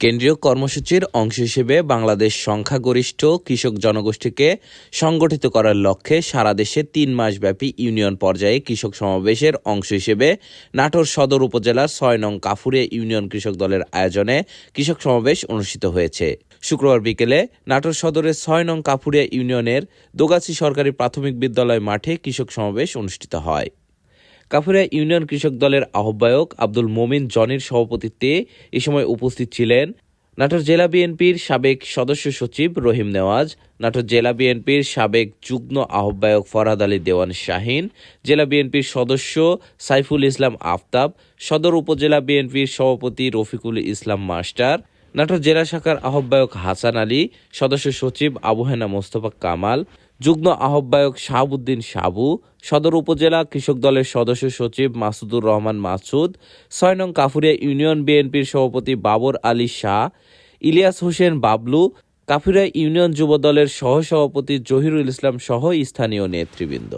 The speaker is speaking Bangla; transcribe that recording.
কেন্দ্রীয় কর্মসূচির অংশ হিসেবে বাংলাদেশ সংখ্যাগরিষ্ঠ কৃষক জনগোষ্ঠীকে সংগঠিত করার লক্ষ্যে সারা দেশে তিন মাসব্যাপী ইউনিয়ন পর্যায়ে কৃষক সমাবেশের অংশ হিসেবে নাটোর সদর উপজেলার ছয় নং কাফুরিয়া ইউনিয়ন কৃষক দলের আয়োজনে কৃষক সমাবেশ অনুষ্ঠিত হয়েছে। শুক্রবার বিকেলে নাটোর সদরের ছয় নং কাফুরিয়া ইউনিয়নের দোগাছি সরকারি প্রাথমিক বিদ্যালয় মাঠে কৃষক সমাবেশ অনুষ্ঠিত হয়। কাফুরিয়া ইউনিয়ন কৃষক দলের আহ্বায়ক আব্দুল মোমিন জনির সভাপতিত্বে এ সময় উপস্থিত ছিলেন নাটোর জেলা বিএনপির সাবেক সদস্য সচিব রহিম নেওয়াজ, নাটোর জেলা বিএনপির সাবেক যুগ্ম আহ্বায়ক ফরহাদ আলী দেওয়ান শাহিন, জেলা বিএনপির সদস্য সাইফুল ইসলাম আফতাব, সদর উপজেলা বিএনপির সভাপতি রফিকুল ইসলাম মাস্টার, নাটোর জেলা শাখার আহ্বায়ক হাসান আলী, সদস্য সচিব আবুহেনা মোস্তফা কামাল যুগ্ম আহ্বায়ক শাহাবুদ্দিন সাবু, সদর উপজেলা কৃষক দলের সদস্য সচিব মাসুদুর রহমান মাসুদ, ছয় নং কাফুরিয়া ইউনিয়ন বিএনপির সভাপতি বাবর আলী শাহ, ইলিয়াস হোসেন বাবলু, কাফুরিয়া ইউনিয়ন যুব দলের সহসভাপতি জহিরুল ইসলাম সহ স্থানীয় নেতৃবৃন্দ।